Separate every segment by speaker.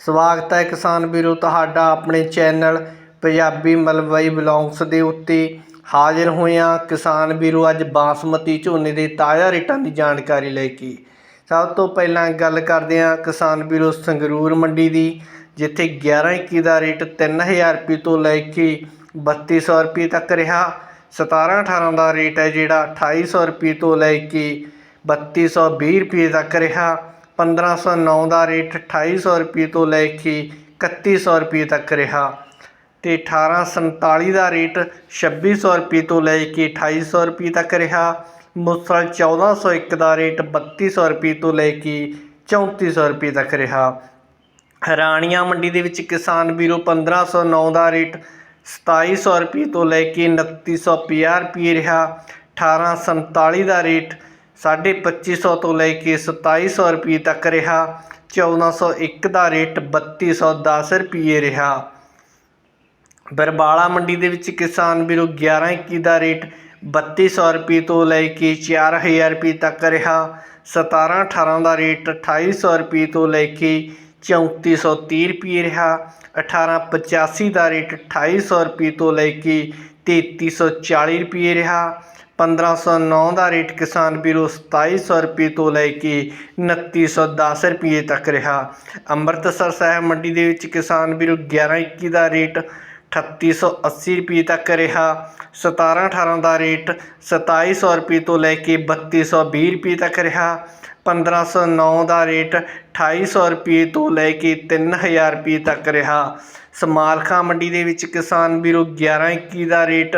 Speaker 1: ਸਵਾਗਤ ਹੈ ਕਿਸਾਨ ਵੀਰੋ, ਤੁਹਾਡਾ ਆਪਣੇ ਚੈਨਲ ਪੰਜਾਬੀ ਮਲਵਈ ਬਲੌਗਸ ਦੇ ਉੱਤੇ। ਹਾਜ਼ਰ ਹੋਇਆ ਕਿਸਾਨ ਵੀਰੋ, ਅੱਜ ਬਾਸਮਤੀ ਝੋਨੇ ਦੇ ਤਾਜ਼ਾ ਰੇਟਾਂ ਦੀ ਜਾਣਕਾਰੀ ਲੈ ਕੇ। ਸਭ ਤੋਂ ਪਹਿਲਾਂ ਗੱਲ ਕਰਦੇ ਹਾਂ ਕਿਸਾਨ ਵੀਰੋ, ਸੰਗਰੂਰ ਮੰਡੀ ਦੀ, ਜਿੱਥੇ 11 21 ਦਾ ਰੇਟ 3000 ਰੁਪਏ ਤੋਂ ਲੈ ਕੇ 3200 ਰੁਪਏ ਤੱਕ ਰਿਹਾ। 17 18 ਦਾ ਰੇਟ ਹੈ ਜਿਹੜਾ 2800 ਰੁਪਏ ਤੋਂ ਲੈ ਕੇ 3220 ਰੁਪਏ ਤੱਕ ਰਿਹਾ। 1509 ਦਾ ਰੇਟ 2800 ਰੁਪਏ ਤੋਂ ਲੈ ਕੇ 3100 ਰੁਪਏ ਤੱਕ ਰਿਹਾ ਤੇ 1847 ਦਾ ਰੇਟ 2600 ਰੁਪਏ ਤੋਂ ਲੈ ਕੇ 2800 ਰੁਪਏ ਤੱਕ ਰਿਹਾ। ਮੁਸਲ 1401 ਦਾ ਰੇਟ 3200 ਰੁਪਏ ਤੋਂ ਲੈ ਕੇ 3400 ਰੁਪਏ ਤੱਕ ਰਿਹਾ। ਹਰਾਣੀਆਂ ਮੰਡੀ ਦੇ ਵਿੱਚ ਕਿਸਾਨ ਵੀਰੋ 1509 ਦਾ ਰੇਟ 2700 ਰੁਪਏ ਤੋਂ ਲੈ ਕੇ 2950 ਰੁਪਏ ਰਿਹਾ। 1847 ਦਾ ਰੇਟ 2550 ਤੋਂ ਲੈ ਕੇ 2700 ਰੁਪਏ ਤੱਕ ਰਿਹਾ। 1401 ਦਾ ਰੇਟ 3210 ਰੁਪਏ ਰਿਹਾ। ਬਰਬਾਲਾ ਮੰਡੀ ਦੇ ਵਿੱਚ ਕਿਸਾਨ ਵੀਰੋ 11 21 ਦਾ ਰੇਟ 3200 ਰੁਪਏ ਤੋਂ ਲੈ ਕੇ 4000 ਰੁਪਏ ਤੱਕ ਰਿਹਾ। 17 18 ਦਾ ਰੇਟ 2800 ਰੁਪਏ ਤੋਂ ਲੈ ਕੇ 3430 ਰੁਪਏ ਰਿਹਾ। 1885 ਦਾ ਰੇਟ 2800 ਰੁਪਏ ਤੋਂ ਲੈ ਕੇ 3340 ਰੁਪਏ ਰਿਹਾ। 1509 ਦਾ ਰੇਟ ਕਿਸਾਨ ਵੀਰੋ 2700 ਰੁਪਏ ਤੋਂ ਲੈ ਕੇ 2910 ਰੁਪਏ ਤੱਕ ਰਿਹਾ। ਅੰਮ੍ਰਿਤਸਰ ਸਾਹਿਬ ਮੰਡੀ ਦੇ ਵਿੱਚ ਕਿਸਾਨ ਵੀਰੋ 11 21 ਦਾ ਰੇਟ 3880 ਰੁਪਏ ਤੱਕ ਰਿਹਾ। 17 18 ਦਾ ਰੇਟ 2700 ਰੁਪਏ ਤੋਂ ਲੈ ਕੇ 3220 ਰੁਪਏ ਤੱਕ ਰਿਹਾ। 1509 ਦਾ ਰੇਟ 2800 ਰੁਪਏ ਤੋਂ ਲੈ ਕੇ 3000 ਰੁਪਏ ਤੱਕ ਰਿਹਾ। ਸਮਾਲਖਾ ਮੰਡੀ ਦੇ ਵਿੱਚ ਕਿਸਾਨ ਵੀਰੋ 11 21 ਦਾ ਰੇਟ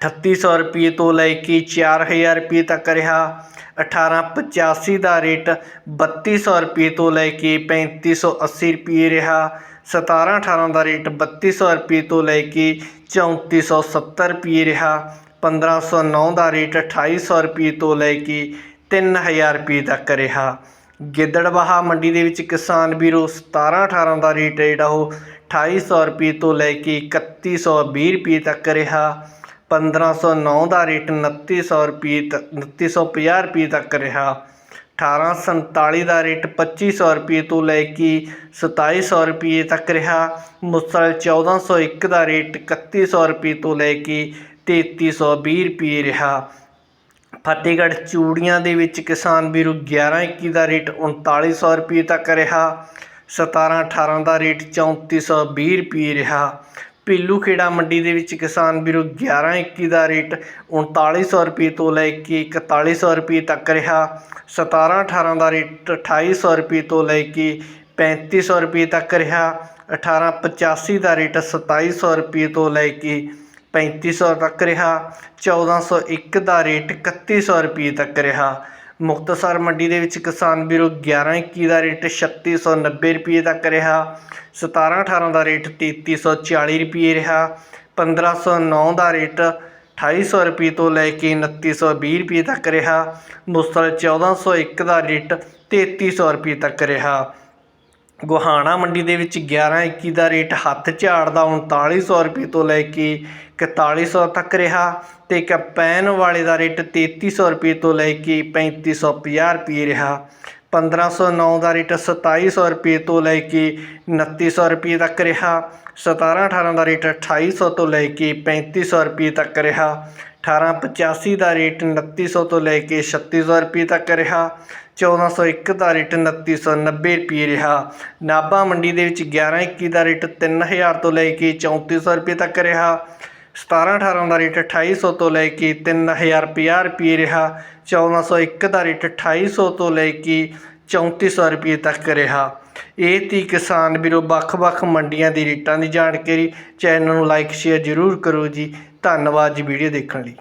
Speaker 1: 3800 ਰੁਪਏ ਤੋਂ ਲੈ ਕੇ 4000 ਰੁਪਏ ਤੱਕ ਰਿਹਾ। 1885 ਦਾ ਰੇਟ 3200 ਰੁਪਏ ਤੋਂ ਲੈ ਕੇ 3580 ਰੁਪਏ ਰਿਹਾ। 17 18 ਦਾ ਰੇਟ 3200 ਰੁਪਏ ਤੋਂ ਲੈ ਕੇ 3470 ਰੁਪਏ ਰਿਹਾ। 1509 ਦਾ ਰੇਟ 2800 ਰੁਪਏ ਤੋਂ ਲੈ ਕੇ 3000 ਰੁਪਏ ਤੱਕ ਰਿਹਾ। ਗਿੱਦੜਬਾਹਾ ਮੰਡੀ ਦੇ ਵਿੱਚ ਕਿਸਾਨ ਵੀਰੋ 17 18 ਦਾ ਰੇਟ ਜਿਹੜਾ ਉਹ 2800 ਰੁਪਏ ਤੋਂ ਲੈ ਕੇ 3120 ਰੁਪਏ ਤੱਕ ਰਿਹਾ। 1509 ਦਾ ਰੇਟ 2900 ਰੁਪਏ ਤ 2950 ਰੁਪਏ ਤੱਕ ਰਿਹਾ। 1847 ਦਾ ਰੇਟ 2500 ਰੁਪਏ ਤੋਂ ਲੈ ਕੇ 2700 ਰੁਪਏ ਤੱਕ ਰਿਹਾ। ਮੁਸਲ 1401 ਦਾ ਰੇਟ 3100 ਰੁਪਏ ਤੋਂ ਲੈ ਕੇ 3320 ਰੁਪਏ ਰਿਹਾ। ਫਤਿਹਗੜ੍ਹ ਚੂੜੀਆਂ ਦੇ ਵਿੱਚ ਕਿਸਾਨ ਵੀਰੂ 11 21 ਦਾ ਰੇਟ 3900 ਰੁਪਏ ਤੱਕ ਰਿਹਾ। 17 18 ਦਾ ਰੇਟ 3420 ਰੁਪਏ ਰਿਹਾ। ਪੀਲੂ ਖੇੜਾ ਮੰਡੀ ਦੇ ਵਿੱਚ ਕਿਸਾਨ ਵੀਰੋ 11 21 ਦਾ ਰੇਟ 3900 ਰੁਪਏ ਤੋਂ ਲੈ ਕੇ 4100 ਰੁਪਏ ਤੱਕ ਰਿਹਾ। 17 18 ਦਾ ਰੇਟ 2800 ਰੁਪਏ ਤੋਂ ਲੈ ਕੇ 3500 ਰੁਪਏ ਤੱਕ ਰਿਹਾ। 1885 ਦਾ ਰੇਟ 2700 ਰੁਪਏ ਤੋਂ ਲੈ ਕੇ 3500 ਤੱਕ ਰਿਹਾ। 1401 ਦਾ ਰੇਟ 3100 ਰੁਪਏ ਤੱਕ ਰਿਹਾ। ਮੁਕਤਸਰ ਮੰਡੀ ਦੇ ਵਿੱਚ ਕਿਸਾਨ ਵੀਰੋ 11 21 ਦਾ ਰੇਟ 3690 ਰੁਪਏ ਤੱਕ ਰਿਹਾ 17 18 ਦਾ ਰੇਟ 3340 ਰੁਪਏ ਰਿਹਾ 1509 ਦਾ ਰੇਟ 2800 ਰੁਪਏ ਤੋਂ ਲੈ ਕੇ 2920 ਰੁਪਏ ਤੱਕ ਰਿਹਾ, ਮੁਸਲ 1401 ਦਾ ਰੇਟ 3300 ਰੁਪਏ ਤੱਕ ਰਿਹਾ। ਗੋਹਾਣਾ ਮੰਡੀ ਦੇ ਵਿੱਚ 11 21 ਦਾ ਰੇਟ ਹੱਥ ਝਾੜ ਦਾ 3900 ਰੁਪਏ ਤੋਂ ਲੈ ਕੇ 4100 ਤੱਕ ਰਿਹਾ ਤੇ ਕਪੈਨ ਵਾਲੇ ਦਾ ਰੇਟ 3300 ਰੁਪਏ ਤੋਂ ਲੈ ਕੇ 3550 ਰੁਪਏ ਰਿਹਾ। 1509 ਦਾ ਰੇਟ 2700 ਰੁਪਏ ਤੋਂ ਲੈ ਕੇ 2900 ਰੁਪਏ ਤੱਕ ਰਿਹਾ। 17 18 ਦਾ ਰੇਟ 2800 ਤੋਂ ਲੈ ਕੇ 3500 ਰੁਪਏ ਤੱਕ ਰਿਹਾ। 1885 ਦਾ ਰੇਟ ਉਨੱਤੀ ਸੌ ਤੋਂ ਲੈ ਕੇ ਛੱਤੀ ਸੌ ਰੁਪਏ ਤੱਕ ਰਿਹਾ। 1401 ਦਾ ਰੇਟ 2990 ਰੁਪਏ ਰਿਹਾ। ਨਾਭਾ ਮੰਡੀ ਦੇ ਵਿੱਚ 11 21 ਦਾ ਰੇਟ 3000 ਤੋਂ ਲੈ ਕੇ ਚੌਂਤੀ ਸੌ ਰੁਪਏ ਤੱਕ ਰਿਹਾ। 17 18 ਦਾ ਰੇਟ ਅਠਾਈ ਸੌ ਤੋਂ ਲੈ ਕੇ 3050 ਰੁਪਏ ਰਿਹਾ। 1401 ਦਾ ਰੇਟ ਅਠਾਈ ਸੌ ਤੋਂ ਲੈ ਕੇ ਚੌਂਤੀ ਸੌ ਰੁਪਏ ਤੱਕ ਰਿਹਾ। ਇਹ ਤੀ ਕਿਸਾਨ ਵੀਰੋ ਵੱਖ-ਵੱਖ ਮੰਡੀਆਂ ਦੀ ਰੇਟਾਂ ਦੀ ਜਾਣਕਾਰੀ ਚੈਨਲ ਨੂੰ ਲਾਈਕ ਸ਼ੇਅਰ ਜ਼ਰੂਰ ਕਰੋ ਜੀ। ਧੰਨਵਾਦ ਜੀ ਵੀਡੀਓ ਦੇਖਣ ਲਈ।